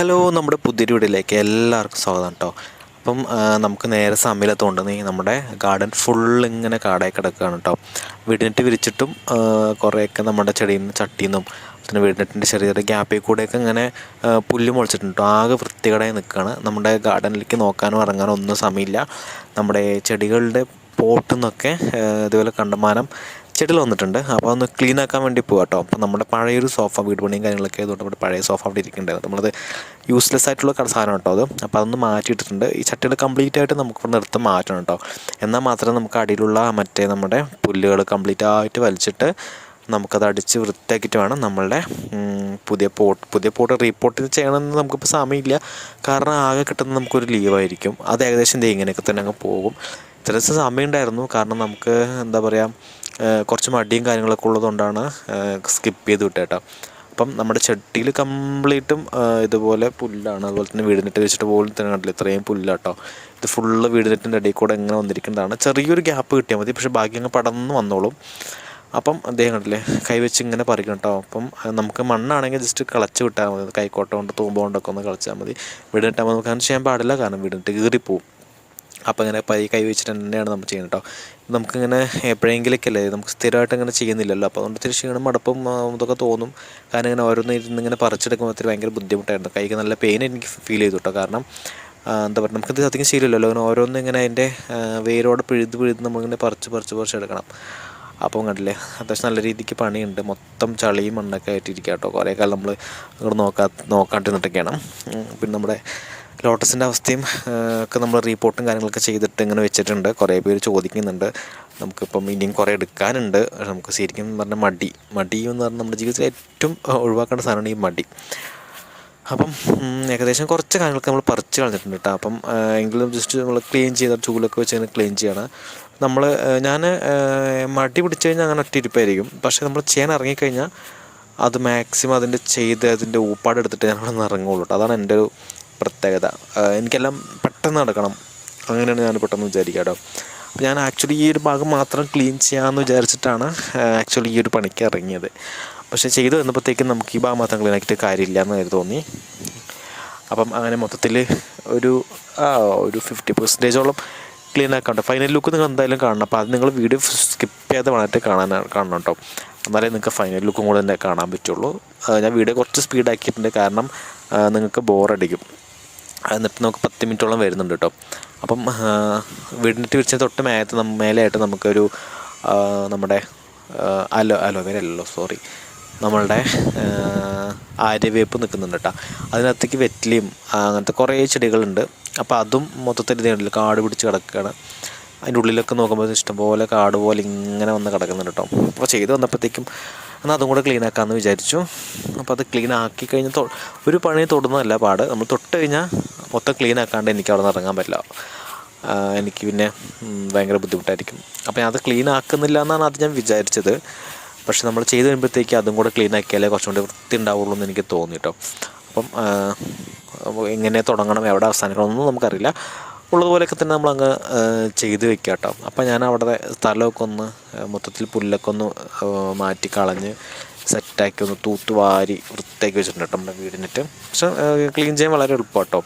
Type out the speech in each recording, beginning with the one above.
Hello നമ്മുടെ പുതിയൊരു വീടിലേക്ക് എല്ലാവർക്കും സ്വാഗതം കേട്ടോ അപ്പം നമുക്ക് നേരെ സമയം നീ നമ്മുടെ ഗാർഡൻ ഫുൾ ഇങ്ങനെ കാടായി കിടക്കുകയാണ് കേട്ടോ വീടിനെറ്റ് വിരിച്ചിട്ടും കുറേയൊക്കെ നമ്മുടെ ചെടിയിൽ നിന്ന് ചട്ടിയിൽ നിന്നും പിന്നെ വീടിനെറ്റിന്റെ ചെറിയ ചെറിയ ഗ്യാപ്പിൽ കൂടെയൊക്കെ ഇങ്ങനെ പുല്ല് മുളച്ചിട്ടുണ്ട് ആകെ വൃത്തികേടായി നിൽക്കുകയാണ്. നമ്മുടെ ഗാർഡനിലേക്ക് നോക്കാനോ ഇറങ്ങാനോ ഒന്നും സമയമില്ല. നമ്മുടെ ചെടികളുടെ പോട്ടിൽ നിന്നൊക്കെ ഇതുപോലെ കണ്ടമാനം ചെടികൾ വന്നിട്ടുണ്ട്. അപ്പോൾ ഒന്ന് ക്ലീൻ ആക്കാൻ വേണ്ടി പോകാം കേട്ടോ അപ്പോൾ നമ്മുടെ പഴയൊരു സോഫ വീട് പണിയും കാര്യങ്ങളൊക്കെ ആയതുകൊണ്ട് നമ്മുടെ പഴയ സോഫ അവിടെ ഇരിക്കുന്നുണ്ടായിരുന്നു. നമ്മളത് യൂസ്ലെസ് ആയിട്ടുള്ള സാധനം കേട്ടോ അത്. അപ്പോൾ അതൊന്ന് മാറ്റിയിട്ടിട്ടുണ്ട്. ഈ ചട്ടികൾ കംപ്ലീറ്റ് ആയിട്ട് നമുക്ക് ഇവിടെ നിർത്ത് മാറ്റണം കേട്ടോ എന്നാൽ മാത്രമേ നമുക്ക് അടിയിലുള്ള മറ്റേ നമ്മുടെ പുല്ലുകൾ കംപ്ലീറ്റ് ആയിട്ട് വലിച്ചിട്ട് നമുക്കത് അടിച്ച് വൃത്തിയാക്കിയിട്ട് വേണം നമ്മളുടെ പുതിയ പോട്ട് പുതിയ പോട്ട് റീപോർട്ട് ചെയ്യണമെന്ന് നമുക്കിപ്പോൾ സമയമില്ല. കാരണം ആകെ കിട്ടുന്നത് നമുക്കൊരു ലീവായിരിക്കും അത് ഏകദേശം ഇങ്ങനെയൊക്കെ തന്നെ അങ്ങ് പോകും. ഇത്ര ദിവസം സമയം ഉണ്ടായിരുന്നു കാരണം നമുക്ക് എന്താ പറയുക കുറച്ച് മടിയും കാര്യങ്ങളൊക്കെ ഉള്ളതുകൊണ്ടാണ് സ്കിപ്പ് ചെയ്ത് വിട്ടേട്ടാ അപ്പം നമ്മുടെ ചട്ടിയിൽ കംപ്ലീറ്റും ഇതുപോലെ പുല്ലാണ്. അതുപോലെ തന്നെ വീടിനെട്ട് വെച്ചിട്ട് പോലും തന്നെ കണ്ടില്ല. ഇത്രയും പുല്ലാട്ടോ ഇത് ഫുള്ള് വീടിനെറ്റിന്റെ ഇടയിൽ കൂടെ എങ്ങനെ വന്നിരിക്കുന്നതാണ്. ചെറിയൊരു ഗ്യാപ്പ് കിട്ടിയാൽ മതി. പക്ഷേ ബാക്കി അങ്ങ് പടർന്ന് വന്നോളും. അപ്പം അദ്ദേഹം കണ്ടില്ലേ കൈവച്ച് ഇങ്ങനെ പറിക്കണം കേട്ടോ. അപ്പം നമുക്ക് മണ്ണാണെങ്കിൽ ജസ്റ്റ് കളച്ച് വിട്ടാൽ മതി. കൈക്കോട്ട കൊണ്ട് തൂമ്പ കൊണ്ടൊക്കെ ഒന്ന് കളിച്ചാൽ മതി. വീടിനിട്ടാൽ നമുക്ക് അങ്ങനെ ചെയ്യാൻ പാടില്ല. കാരണം വീടിനിട്ട് കീറിപ്പോവും. അപ്പോൾ ഇങ്ങനെ പൈ കൈ വെച്ചിട്ട് തന്നെയാണ് നമ്മൾ ചെയ്യുന്നത് കേട്ടോ. നമുക്കിങ്ങനെ എപ്പോഴെങ്കിലൊക്കെ അല്ലേ നമുക്ക് സ്ഥിരമായിട്ട് ഇങ്ങനെ ചെയ്യുന്നില്ലല്ലോ. അപ്പോൾ അതുകൊണ്ട് ഒത്തിരി ക്ഷീണം മടപ്പും ഇതൊക്കെ തോന്നും. കാരണം ഇങ്ങനെ ഓരോന്ന് ഇരുന്ന് ഇങ്ങനെ പറിച്ചെടുക്കുമ്പോൾ ഒത്തിരി ഭയങ്കര ബുദ്ധിമുട്ടായിരുന്നു. കൈക്ക് നല്ല പെയിൻ എനിക്ക് ഫീൽ ചെയ്തു കേട്ടോ. കാരണം എന്താ പറയുക നമുക്കിത് അധികം ശീലമില്ലല്ലോ. അങ്ങനെ ഓരോന്ന് ഇങ്ങനെ അതിന്റെ വേരോടെ പിഴുത് പിഴുത് നമ്മളിങ്ങനെ പറിച്ച് പറിച്ച് പറിച്ചെടുക്കണം അപ്പം കണ്ടില്ലേ അത്യാവശ്യം നല്ല രീതിക്ക് പണിയുണ്ട്. മൊത്തം ചളിയും മണ്ണൊക്കെ ആയിട്ടിരിക്കുക കേട്ടോ. കുറേ കാലം നമ്മൾ ഇങ്ങോട്ട് നോക്കാ നോക്കാണ്ടിരുന്നിട്ടൊക്കെയാണ്. പിന്നെ നമ്മുടെ ലോട്ടസിന്റെ അവസ്ഥയും ഒക്കെ നമ്മൾ റീപ്പോർട്ടും കാര്യങ്ങളൊക്കെ ചെയ്തിട്ട് ഇങ്ങനെ വെച്ചിട്ടുണ്ട്. കുറേ പേര് ചോദിക്കുന്നുണ്ട്. നമുക്കിപ്പം ഇനിയും കുറേ എടുക്കാനുണ്ട്. നമുക്ക് ശരിക്കും പറഞ്ഞാൽ മടി. മടി എന്ന് പറഞ്ഞാൽ നമ്മുടെ ജീവിതത്തിൽ ഏറ്റവും ഒഴിവാക്കേണ്ട സാധനമാണ് ഈ മടി. അപ്പം ഏകദേശം കുറച്ച് കാര്യങ്ങളൊക്കെ നമ്മൾ പറിച്ച് കളഞ്ഞിട്ടുണ്ട് കേട്ടോ. അപ്പം എങ്കിലും ജസ്റ്റ് നമ്മൾ ക്ലീൻ ചെയ്ത ചൂലൊക്കെ വെച്ച് കഴിഞ്ഞാൽ ക്ലീൻ ചെയ്യണം. നമ്മൾ ഞാൻ മടി പിടിച്ചു കഴിഞ്ഞാൽ അങ്ങനെ ഒറ്റ ഇരിപ്പായിരിക്കും. പക്ഷേ നമ്മൾ ചെയ്യാൻ ഇറങ്ങിക്കഴിഞ്ഞാൽ അത് മാക്സിമം അതിന്റെ ചെയ്ത് അതിന്റെ ഊപ്പാട് എടുത്തിട്ട് നിന്ന് ഇറങ്ങുള്ളൂ കേട്ടോ. അതാണ് എന്റെ ഒരു പ്രത്യേകത. എനിക്കെല്ലാം പെട്ടെന്ന് നടക്കണം. അങ്ങനെയാണ് ഞാൻ പെട്ടെന്ന് വിചാരിക്കുക കേട്ടോ. അപ്പോൾ ഞാൻ ആക്ച്വലി ഈ ഒരു ഭാഗം മാത്രം ക്ലീൻ ചെയ്യാമെന്ന് വിചാരിച്ചിട്ടാണ് ആക്ച്വലി ഈ ഒരു പണിക്ക് ഇറങ്ങിയത്. പക്ഷേ ചെയ്തു വന്നപ്പോഴത്തേക്കും നമുക്ക് ഈ ഭാഗം മാത്രം ക്ലീൻ ആക്കിയിട്ട് കാര്യമില്ല എന്ന് എനിക്ക് തോന്നി. അപ്പം അങ്ങനെ മൊത്തത്തിൽ ഒരു ഒരു ഫിഫ്റ്റി പെർസെന്റേജോളം ക്ലീൻ ആക്കാണ്ട് ഫൈനൽ ലുക്ക് നിങ്ങൾ എന്തായാലും കാണണം. അപ്പോൾ അത് നിങ്ങൾ വീഡിയോ സ്കിപ്പ് ചെയ്യാതെ വളരെ കാണാൻ കാണണം കേട്ടോ. എന്നാലേ നിങ്ങൾക്ക് ഫൈനൽ ലുക്കും കൂടെ തന്നെ കാണാൻ പറ്റുള്ളൂ. ഞാൻ വീഡിയോ കുറച്ച് സ്പീഡാക്കിയിട്ടുണ്ട് കാരണം നിങ്ങൾക്ക് ബോറടിക്കും എന്നിട്ട് നമുക്ക് പത്ത് മിനിറ്റോളം വരുന്നുണ്ട് കേട്ടോ. അപ്പം വീടിനിട്ട് വിരിച്ച തൊട്ട് മേലത്ത് മേലെയായിട്ട് നമുക്കൊരു നമ്മുടെ അലോ അലോ അല്ലല്ലോ സോറി നമ്മളുടെ ആര്യവേപ്പ് നിൽക്കുന്നുണ്ട് കേട്ടോ. അതിനകത്തേക്ക് വെറ്റിലയും അങ്ങനത്തെ കുറേ ചെടികളുണ്ട്. അപ്പോൾ അതും മൊത്തത്തിൽ ഇതേണ്ടല്ലോ കാട് പിടിച്ച് കിടക്കുകയാണ്. അതിന്റെ ഉള്ളിലൊക്കെ നോക്കുമ്പോൾ ഇഷ്ടംപോലെ കാട് പോലെ ഇങ്ങനെ വന്ന് കിടക്കുന്നുണ്ട് കേട്ടോ. അപ്പോൾ ചെയ്ത് വന്നപ്പോഴത്തേക്കും എന്നാൽ അതും കൂടെ ക്ലീൻ ആക്കാമെന്ന് വിചാരിച്ചു. അപ്പോൾ അത് ക്ലീൻ ആക്കി കഴിഞ്ഞ് ഒരു പണി തൊടുന്നതല്ല പാട്. നമ്മൾ തൊട്ട് കഴിഞ്ഞാൽ മൊത്തം ക്ലീൻ ആക്കാണ്ട് എനിക്ക് അവിടെ നിന്ന് ഇറങ്ങാൻ പറ്റില്ല. എനിക്ക് പിന്നെ ഭയങ്കര ബുദ്ധിമുട്ടായിരിക്കും. അപ്പോൾ അത് ക്ലീൻ ആക്കുന്നില്ല എന്നാണ് അത് ഞാൻ വിചാരിച്ചത്. പക്ഷെ നമ്മൾ ചെയ്ത് കഴിയുമ്പോഴത്തേക്ക് അതും കൂടെ ക്ലീൻ ആക്കിയാലേ കുറച്ചും കൂടി വൃത്തി ഉണ്ടാവുള്ളൂ എന്ന് എനിക്ക് തോന്നി കേട്ടോ അപ്പം എങ്ങനെ തുടങ്ങണം എവിടെ അവസാനിക്കണം ഒന്നും നമുക്കറിയില്ല. ഉള്ളതുപോലെയൊക്കെ തന്നെ നമ്മൾ അങ്ങ് ചെയ്ത് വെക്കുക കേട്ടോ. അപ്പം ഞാൻ അവിടെ സ്ഥലമൊക്കെ ഒന്ന് മൊത്തത്തിൽ പുല്ലൊക്കെ ഒന്ന് മാറ്റി കളഞ്ഞ് സെറ്റാക്കി ഒന്ന് തൂത്തുവാരി വൃത്തിയാക്കി വെച്ചിട്ടുണ്ട് കേട്ടോ നമ്മുടെ വീടിനിട്ട്. പക്ഷെ ക്ലീൻ ചെയ്യാൻ വളരെ എളുപ്പം കേട്ടോ.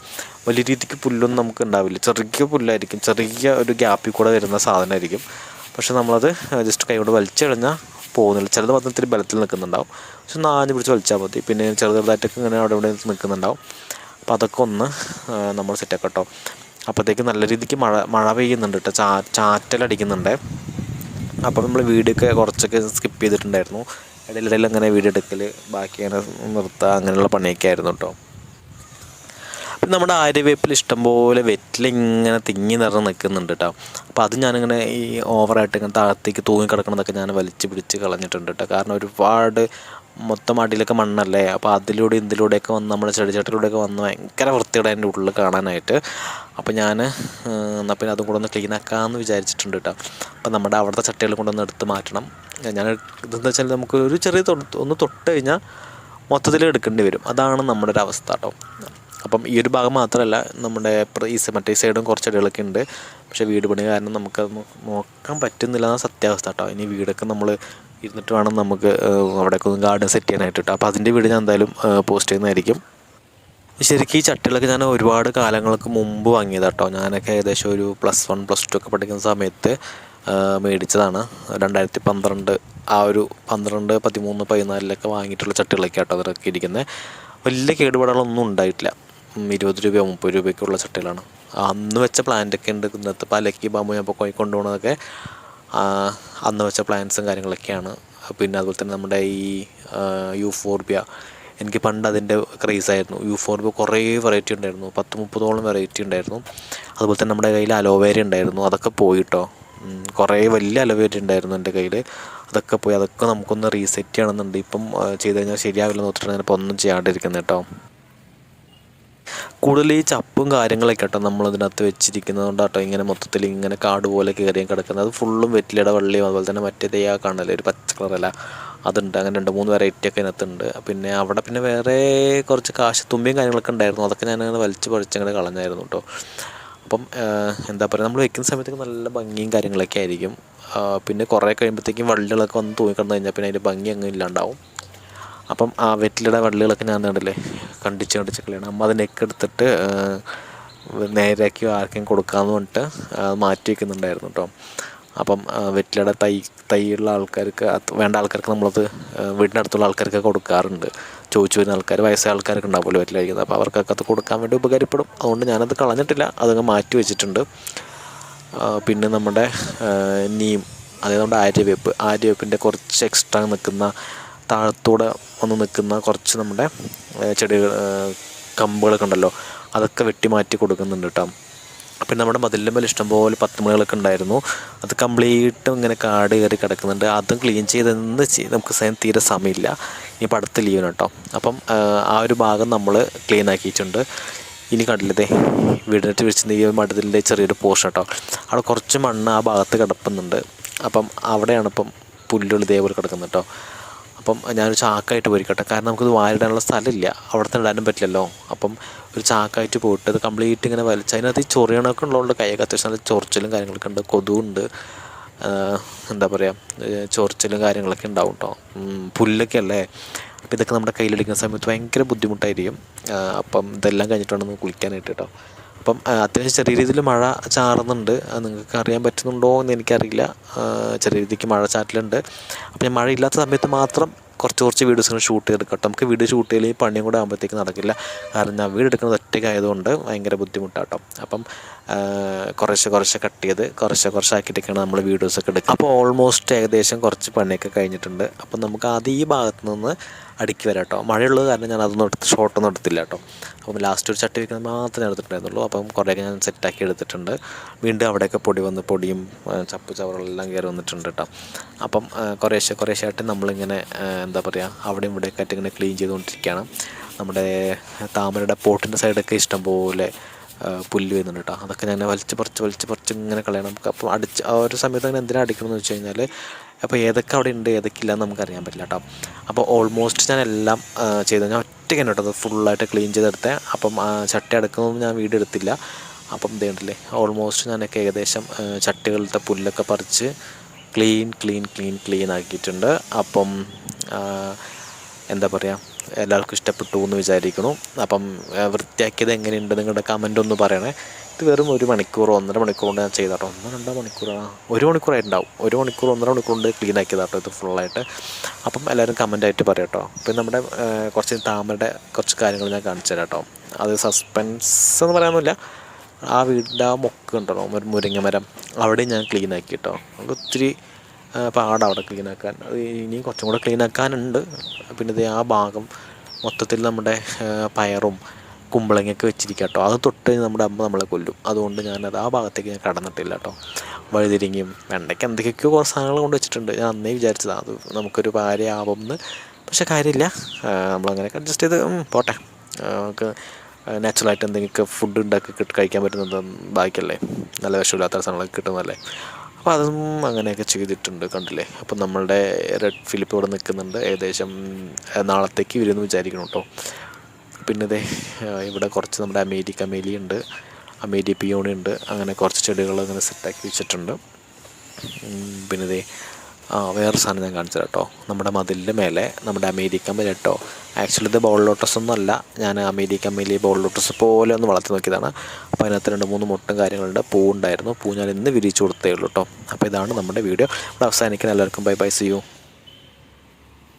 വലിയ രീതിക്ക് പുല്ലൊന്നും നമുക്ക് ഉണ്ടാവില്ല. ചെറിയ പുല്ലായിരിക്കും. ചെറിയ ഒരു ഗ്യാപ്പിൽ കൂടെ വരുന്ന സാധനമായിരിക്കും. പക്ഷെ നമ്മളത് ജസ്റ്റ് കൈ കൊണ്ട് വലിച്ചു കഴിഞ്ഞാൽ പോകുന്നില്ല. ചിലത് മാത്രം ഇത്തിരി ബലത്തിൽ നിൽക്കുന്നുണ്ടാവും. പക്ഷെ ഒന്ന് ആഞ്ഞ് പിടിച്ച് വലിച്ചാൽ മതി. പിന്നെ ചെറുതായിട്ടൊക്കെ ഇങ്ങനെ അവിടെ ഇവിടെ നിൽക്കുന്നുണ്ടാവും. അപ്പോൾ അതൊക്കെ ഒന്ന് നമ്മൾ സെറ്റാക്കട്ടോ കേട്ടോ. അപ്പോഴത്തേക്ക് നല്ല രീതിക്ക് മഴ മഴ പെയ്യുന്നുണ്ട് കേട്ടോ ചാ ചാറ്റലടിക്കുന്നുണ്ട്. അപ്പോൾ നമ്മൾ വീഡിയോ ഒക്കെ കുറച്ചൊക്കെ സ്കിപ്പ് ചെയ്തിട്ടുണ്ടായിരുന്നു. ഇടയിലിടയിൽ അങ്ങനെ വീഡിയോ എടുക്കൽ ബാക്കി അങ്ങനെ നിർത്തുക അങ്ങനെയുള്ള പണിയൊക്കെ ആയിരുന്നു കേട്ടോ അപ്പം നമ്മുടെ ആര്യവേപ്പിൽ ഇഷ്ടംപോലെ വെറ്റിലിങ്ങനെ തിങ്ങി നിറഞ്ഞ് നിൽക്കുന്നുണ്ട് കേട്ടോ അപ്പോൾ അത് ഞാനിങ്ങനെ ഈ ഓവറായിട്ട് ഇങ്ങനെ താഴത്തേക്ക് തൂങ്ങി കിടക്കണതൊക്കെ ഞാൻ വലിച്ചു പിടിച്ച് കളഞ്ഞിട്ടുണ്ട് കേട്ടോ കാരണം ഒരുപാട് മൊത്തം അടിയിലൊക്കെ മണ്ണല്ലേ? അപ്പോൾ അതിലൂടെ ഇതിലൂടെയൊക്കെ വന്ന് നമ്മുടെ ചെടിച്ചട്ടിലൂടെയൊക്കെ വന്ന് ഭയങ്കര വൃത്തിയുടെ അതിന്റെ ഉള്ളിൽ കാണാനായിട്ട്. അപ്പോൾ ഞാൻ എന്നാൽ പിന്നെ അതും കൂടെ ഒന്ന് ക്ലീൻ ആക്കാമെന്ന് വിചാരിച്ചിട്ടുണ്ട് കേട്ടോ അപ്പോൾ നമ്മുടെ അവിടുത്തെ ചട്ടികൾ കൊണ്ടൊന്ന് എടുത്ത് മാറ്റണം. ഞാൻ ഇതെന്ന് വെച്ചാൽ നമുക്ക് ഒരു ചെറിയ ഒന്ന് തൊട്ട് കഴിഞ്ഞാൽ മൊത്തത്തിൽ എടുക്കേണ്ടി വരും. അതാണ് നമ്മുടെ ഒരു അവസ്ഥ കേട്ടോ അപ്പം ഈ ഒരു ഭാഗം മാത്രമല്ല നമ്മുടെ ഈ മറ്റേ സൈഡും കുറച്ച് ചെടികളൊക്കെ ഉണ്ട്. പക്ഷേ വീട് പണി കാരണം നമുക്കത് നോക്കാൻ പറ്റുന്നില്ല എന്നാണ് സത്യാവസ്ഥ കേട്ടോ ഇനി വീടൊക്കെ നമ്മൾ ഇരുന്നിട്ട് വേണം നമുക്ക് അവിടെയൊക്കെ ഒന്ന് ഗാർഡൻ സെറ്റ് ചെയ്യാനായിട്ട് കേട്ടോ അപ്പോൾ അതിന്റെ വീട് ഞാൻ എന്തായാലും പോസ്റ്റ് ചെയ്യുന്നതായിരിക്കും. ശരിക്കും ഈ ചട്ടികളൊക്കെ ഞാൻ ഒരുപാട് കാലങ്ങൾക്ക് മുമ്പ് വാങ്ങിയതാട്ടോ ഞാനൊക്കെ ഏകദേശം ഒരു പ്ലസ് വൺ പ്ലസ് ടു ഒക്കെ പഠിക്കുന്ന സമയത്ത് മേടിച്ചതാണ്. രണ്ടായിരത്തി പന്ത്രണ്ട് ആ ഒരു പന്ത്രണ്ട് പതിമൂന്ന് പതിനാലിലൊക്കെ വാങ്ങിയിട്ടുള്ള ചട്ടികളൊക്കെ കേട്ടോ അതൊക്കെ ഇരിക്കുന്നത് വലിയ കേടുപാടുകളൊന്നും ഉണ്ടായിട്ടില്ല. ഇരുപത് രൂപയോ മുപ്പത് രൂപയൊക്കെ ഉള്ള ചട്ടികളാണ്. അന്ന് വെച്ച പ്ലാന്റൊക്കെ ഉണ്ട്. ഇന്നത്തെ പലക്കി ബാമ്പു ഞാൻ ഇപ്പോൾ കൊണ്ടുപോകുന്നതൊക്കെ അന്ന് വെച്ച പ്ലാൻസും കാര്യങ്ങളൊക്കെയാണ്. പിന്നെ അതുപോലെ തന്നെ നമ്മുടെ ഈ യൂഫോർബിയ എനിക്ക് പണ്ട് അതിന്റെ ക്രേസായിരുന്നു യൂഫോർബിയ കുറേ വെറൈറ്റി ഉണ്ടായിരുന്നു. പത്ത് മുപ്പതോളം വെറൈറ്റി ഉണ്ടായിരുന്നു. അതുപോലെ തന്നെ നമ്മുടെ കയ്യിൽ അലോവേര ഉണ്ടായിരുന്നു. അതൊക്കെ പോയിട്ടോ. കുറേ വലിയ അലോവേര ഉണ്ടായിരുന്നു എന്റെ കയ്യിൽ. അതൊക്കെ പോയി. അതൊക്കെ നമുക്കൊന്ന് റീസെറ്റ് ചെയ്യണമെന്നുണ്ട്. ഇപ്പം ചെയ്ത് കഴിഞ്ഞാൽ ശരിയാവില്ല എന്ന് നോക്കിയിട്ടാണ് ഞാനിപ്പോൾ ഒന്നും ചെയ്യാണ്ടിരിക്കുന്നത് കേട്ടോ. കൂടുതൽ ഈ ചപ്പും കാര്യങ്ങളൊക്കെ കേട്ടോ നമ്മളതിനകത്ത് വെച്ചിരിക്കുന്നത് കൊണ്ടാട്ടോ ഇങ്ങനെ മൊത്തത്തിൽ ഇങ്ങനെ കാട് പോലെ കയറിയും കിടക്കുന്നത്. അത് ഫുള്ളും വെറ്റിലയുടെ വള്ളിയും അതുപോലെ തന്നെ മറ്റേതേ ആ കാണല്ലേ ഒരു പച്ച കളറല്ല. അതുണ്ട് അങ്ങനെ രണ്ട് മൂന്ന് വെറൈറ്റി ഒക്കെ ഇതിനകത്തുണ്ട്. പിന്നെ അവിടെ പിന്നെ വേറെ കുറച്ച് കാശ് തുമ്പിയും കാര്യങ്ങളൊക്കെ ഉണ്ടായിരുന്നു. അതൊക്കെ ഞാൻ അങ്ങനെ വലിച്ച് പഴിച്ചങ്ങനെ കളഞ്ഞായിരുന്നു കേട്ടോ അപ്പം എന്താ പറയുക നമ്മൾ വെക്കുന്ന സമയത്തൊക്കെ നല്ല ഭംഗിയും കാര്യങ്ങളൊക്കെ ആയിരിക്കും. പിന്നെ കുറേ കഴിയുമ്പോഴത്തേക്കും വള്ളികളൊക്കെ വന്ന് തൂങ്ങിക്കിടന്നു കഴിഞ്ഞാൽ പിന്നെ അതിന്റെ ഭംഗി അങ്ങ് ഇല്ലാണ്ടാവും. അപ്പം ആ വെറ്റിലയുടെ വള്ളികളൊക്കെ ഞാൻ കണ്ടില്ലേ? കണ്ടിച്ച് കണ്ടിച്ച് കളിയാണ്. അമ്മ അത് നെക്കെടുത്തിട്ട് നേരെയാക്കി ആർക്കും കൊടുക്കാമെന്ന് പറഞ്ഞിട്ട് മാറ്റി വയ്ക്കുന്നുണ്ടായിരുന്നു കേട്ടോ അപ്പം വെറ്റിലയുടെ തൈ തൈയുള്ള ആൾക്കാർക്ക് വേണ്ട ആൾക്കാർക്ക് നമ്മളത് വീടിന്റെ അടുത്തുള്ള ആൾക്കാർക്ക് കൊടുക്കാറുണ്ട്. ചോദിച്ചു വരുന്ന ആൾക്കാർ വയസ്സായ ആൾക്കാരൊക്കെ ഉണ്ടാവുമല്ലോ വെറ്റില കഴിക്കുന്നത് അപ്പോൾ അവർക്കൊക്കെ അത് കൊടുക്കാൻ വേണ്ടി ഉപകാരപ്പെടും. അതുകൊണ്ട് ഞാനത് കളഞ്ഞിട്ടില്ല. അതങ്ങ് മാറ്റി വെച്ചിട്ടുണ്ട്. പിന്നെ നമ്മുടെ നീം അതായത് നമ്മുടെ ആര്യവേപ്പ്. ആര്യവേപ്പിന്റെ കുറച്ച് എക്സ്ട്രാ നിൽക്കുന്ന താഴത്തൂടെ വന്ന് നിൽക്കുന്ന കുറച്ച് നമ്മുടെ ചെടികൾ കമ്പുകളൊക്കെ ഉണ്ടല്ലോ അതൊക്കെ വെട്ടി മാറ്റി കൊടുക്കുന്നുണ്ട് കേട്ടോ. പിന്നെ നമ്മുടെ മതിലിന്റെ മേലെ ഇഷ്ടംപോലെ പത്തുമണികളൊക്കെ ഉണ്ടായിരുന്നു. അത് കംപ്ലീറ്റ് ഇങ്ങനെ കാട് കയറി കിടക്കുന്നുണ്ട്. അതും ക്ലീൻ ചെയ്തെന്ന് നമുക്ക് സ്വയം തീരെ സമയമില്ല. ഇനിയിപ്പോൾ അടുത്ത ലീവിന് കേട്ടോ. അപ്പം ആ ഒരു ഭാഗം നമ്മൾ ക്ലീൻ ആക്കിയിട്ടുണ്ട്. ഇനി കണ്ടില്ലേ വീടിനറ്റ് വിളിച്ചിരുന്ന നീ മടത്തിന്റെ ചെറിയൊരു പോർഷൻ കേട്ടോ. അവിടെ കുറച്ച് മണ്ണ് ആ ഭാഗത്ത് കിടപ്പുന്നുണ്ട്. അപ്പം അവിടെയാണ് ഇപ്പം പുല്ലുകൾ ഇതേപോലെ കിടക്കുന്നത് കേട്ടോ. അപ്പം ഞാനൊരു ചാക്കായിട്ട് പോയിരിക്കട്ടെ. കാരണം നമുക്കിത് വാരിടാനുള്ള സ്ഥലമില്ല. അവിടെ തന്നെ ഇടാനും പറ്റില്ലല്ലോ. അപ്പം ഒരു ചാക്കായിട്ട് പോയിട്ട് അത് കംപ്ലീറ്റ് ഇങ്ങനെ വലിച്ച് അതിനകത്ത് ഈ ചൊറിയണമൊക്കെ ഉള്ളതുകൊണ്ട് കൈയൊക്കെ അത്യാവശ്യം നല്ല ചൊറിച്ചിലും കാര്യങ്ങളൊക്കെ ഉണ്ട്. കൊതുകുണ്ട്. എന്താ പറയുക ചൊറിച്ചിലും കാര്യങ്ങളൊക്കെ ഉണ്ടാവും കേട്ടോ പുല്ലൊക്കെ അല്ലേ? അപ്പോൾ ഇതൊക്കെ നമ്മുടെ കയ്യിലെടുക്കുന്ന സമയത്ത് ഭയങ്കര ബുദ്ധിമുട്ടായിരിക്കും. അപ്പം ഇതെല്ലാം കഴിഞ്ഞിട്ടാണ് നമുക്ക് കുളിക്കാനായിട്ട് കേട്ടോ അപ്പം അത്യാവശ്യം ചെറിയ രീതിയിൽ മഴ ചാറുന്നുണ്ട്. നിങ്ങൾക്ക് അറിയാൻ പറ്റുന്നുണ്ടോ എന്ന് എനിക്കറിയില്ല. ചെറിയ രീതിക്ക് മഴ ചാറ്റലുണ്ട്. അപ്പം ഞാൻ മഴയില്ലാത്ത സമയത്ത് മാത്രം കുറച്ച് കുറച്ച് വീഡിയോസ് ഷൂട്ട് ചെയ്തെടുക്കട്ടെ നമുക്ക് വീഡിയോ ഷൂട്ട് ചെയ്യൽ പണിയും കൂടെ ആകുമ്പോഴത്തേക്ക് നടക്കില്ല. കാരണം ഞാൻ വീട് എടുക്കുന്നത് ഒറ്റയ്ക്കായതുകൊണ്ട് ഭയങ്കര ബുദ്ധിമുട്ടാട്ടോ. അപ്പം കുറേശ്ശെ കുറേശ്ശെ കട്ട് ചെയ്ത് കുറേശ്ശെ കുറച്ച് ആക്കിയിട്ടൊക്കെയാണ് നമ്മൾ വീഡിയോസൊക്കെ എടുക്കുക അപ്പോൾ ഓൾമോസ്റ്റ് ഏകദേശം കുറച്ച് പണിയൊക്കെ കഴിഞ്ഞിട്ടുണ്ട്. അപ്പം നമുക്ക് അത് ഈ ഭാഗത്തു നിന്ന് അടുക്കി വരാം കേട്ടോ. മഴയുള്ളത് കാരണം ഞാൻ അതൊന്നും എടുത്ത് ഷോട്ടൊന്നും എടുത്തില്ല കേട്ടോ. അപ്പം ലാസ്റ്റ് ഒരു ചട്ടി വെക്കുന്നത് മാത്രമേ എടുത്തിട്ടുണ്ടായിരുന്നുള്ളൂ. അപ്പം കുറേയൊക്കെ ഞാൻ സെറ്റാക്കി എടുത്തിട്ടുണ്ട്. വീണ്ടും അവിടെയൊക്കെ പൊടി വന്ന് പൊടിയും ചപ്പ് ചവറുകളെല്ലാം കയറി വന്നിട്ടുണ്ട് കേട്ടോ. അപ്പം കുറേശ്ശെ കുറേശ്ശെ ആയിട്ട് നമ്മളിങ്ങനെ എന്താ പറയുക അവിടെയും ഇവിടെയൊക്കെ ആയിട്ട് ഇങ്ങനെ ക്ലീൻ ചെയ്തുകൊണ്ടിരിക്കുകയാണ്. നമ്മുടെ താമരയുടെ പോട്ടിന്റെ സൈഡൊക്കെ ഇഷ്ടംപോലെ പുല്ല് വരുന്നുണ്ട് കേട്ടോ. അതൊക്കെ ഞാൻ വലിച്ച് പറിച്ച് വലിച്ച് പറിച്ച് ഇങ്ങനെ കളയണം. നമുക്ക് അപ്പോൾ അടിച്ച് ആ ഒരു സമയത്ത് അങ്ങനെ എന്തിനാണ് അടിക്കണമെന്ന് വെച്ച് കഴിഞ്ഞാൽ അപ്പോൾ ഏതൊക്കെ അവിടെ ഉണ്ട് ഏതൊക്കെ ഇല്ല നമുക്ക് അറിയാൻ പറ്റില്ല കേട്ടോ. അപ്പോൾ ഓൾമോസ്റ്റ് ഞാൻ എല്ലാം ചെയ്തു. ഞാൻ ഒറ്റയ്ക്ക് തന്നെ കേട്ടോ ഫുള്ളായിട്ട് ക്ലീൻ ചെയ്തെടുത്തത് അപ്പം ചട്ടി അടക്കുന്നതും ഞാൻ വീട് എടുത്തില്ല. അപ്പം ഇതേണ്ടല്ലേ ഓൾമോസ്റ്റ് ഞാനൊക്കെ ഏകദേശം ചട്ടികളുടെ പുല്ലൊക്കെ പറിച്ച് ക്ലീൻ ക്ലീൻ ക്ലീൻ ക്ലീൻ ആക്കിയിട്ടുണ്ട്. അപ്പം എന്താ പറയുക എല്ലാവർക്കും ഇഷ്ടപ്പെട്ടു എന്ന് വിചാരിക്കുന്നു. അപ്പം വൃത്തിയാക്കിയത് എങ്ങനെയുണ്ട് നിങ്ങളുടെ കമന്റ് ഒന്ന് പറയണേ. ഇത് വെറും ഒരു മണിക്കൂറോ ഒന്നര മണിക്കൂർ കൊണ്ട് ഞാൻ ചെയ്താട്ടോ. ഒന്നോ രണ്ടോ മണിക്കൂറാണ് ഒരു മണിക്കൂറായിട്ടുണ്ടാവും. ഒരു മണിക്കൂർ ഒന്നര മണിക്കൂർ കൊണ്ട് ക്ലീൻ ആക്കിയതാട്ടോ ഇത് ഫുള്ളായിട്ട് അപ്പം എല്ലാവരും കമന്റായിട്ട് പറയാം കേട്ടോ പിന്നെ നമ്മുടെ കുറച്ച് താമരയുടെ കുറച്ച് കാര്യങ്ങൾ ഞാൻ കാണിച്ചു തരാം കേട്ടോ അത് സസ്പെൻസ് എന്ന് പറയാനൊന്നുമില്ല. ആ വീടിന്റെ ആ മൊക്ക് ഉണ്ടല്ലോ ഒരു മുരിങ്ങ മരം. അവിടെയും ഞാൻ ക്ലീൻ ആക്കി കേട്ടോ ഒത്തിരി പാടാണ് അവിടെ ക്ലീൻ ആക്കാൻ. അത് ഇനിയും കുറച്ചും കൂടെ ക്ലീൻ ആക്കാനുണ്ട്. പിന്നെ ഇത് ആ ഭാഗം മൊത്തത്തിൽ നമ്മുടെ പയറും കുമ്പളങ്ങയൊക്കെ വെച്ചിരിക്കുക കേട്ടോ. അത് തൊട്ട് നമ്മുടെ അമ്മ നമ്മളെ കൊല്ലും. അതുകൊണ്ട് ഞാനത് ആ ഭാഗത്തേക്ക് ഞാൻ കടന്നിട്ടില്ല കേട്ടോ. വഴുതിരിങ്ങയും വെണ്ടയ്ക്ക് എന്തൊക്കെയൊക്കെയോ കുറേ സാധനങ്ങൾ കൊണ്ട് വെച്ചിട്ടുണ്ട്. ഞാൻ അന്നേ വിചാരിച്ചതാണ് അത് നമുക്കൊരു ഭാര്യയാവും എന്ന്. പക്ഷേ കാര്യമില്ല. നമ്മളങ്ങനെയൊക്കെ അഡ്ജസ്റ്റ് ചെയ്ത് പോട്ടെ. നമുക്ക് നാച്ചുറലായിട്ട് എന്തെങ്കിലുമൊക്കെ ഫുഡ് ഉണ്ടാക്കി കഴിക്കാൻ പറ്റുന്നത് ബാക്കിയല്ലേ? നല്ല വിഷമില്ലാത്ത സാധനങ്ങളൊക്കെ കിട്ടുന്നതല്ലേ? അപ്പോൾ അതും അങ്ങനെയൊക്കെ ചെയ്തിട്ടുണ്ട് കണ്ടില്ലേ? അപ്പോൾ നമ്മളുടെ റെഡ് ഫിലിപ്പ് ഇവിടെ നിൽക്കുന്നുണ്ട്. ഏകദേശം നാളത്തേക്ക് വരുമെന്ന് വിചാരിക്കണം കേട്ടോ. പിന്നെ ഇതേ ഇവിടെ കുറച്ച് നമ്മുടെ അമേരിക്ക കമേലി ഉണ്ട്. അമേരിയ പിയോണി ഉണ്ട്. അങ്ങനെ കുറച്ച് ചെടികൾ അങ്ങനെ സെറ്റാക്കി വെച്ചിട്ടുണ്ട്. പിന്നെ ഇതേ ആ വേറെ സാധനം ഞാൻ കാണിച്ചു കേട്ടോ. നമ്മുടെ മതിലിന്റെ മേലെ നമ്മുടെ അമേരിക്കൻ മേലെ കേട്ടോ. ആക്ച്വലി ഇത് ബോൾ ലോട്ടസ് ഒന്നും അല്ല. ഞാൻ അമേരിക്കൻ മേലെ ബോൾ ലോട്ടസ് പോലെ ഒന്ന് വളർത്തി നോക്കിയതാണ്. അപ്പോൾ അതിനകത്ത് രണ്ട് മൂന്ന് മുട്ടും കാര്യങ്ങളുണ്ട്. പൂ ഉണ്ടായിരുന്നു പൂ ഞാൻ ഇന്ന് വിരിച്ചു കൊടുത്തേ ഉള്ളൂ കേട്ടോ. അപ്പോൾ ഇതാണ് നമ്മുടെ വീഡിയോ. ഇവിടെ അവസാനിക്കാൻ എല്ലാവർക്കും ബൈ ബൈ സി യു.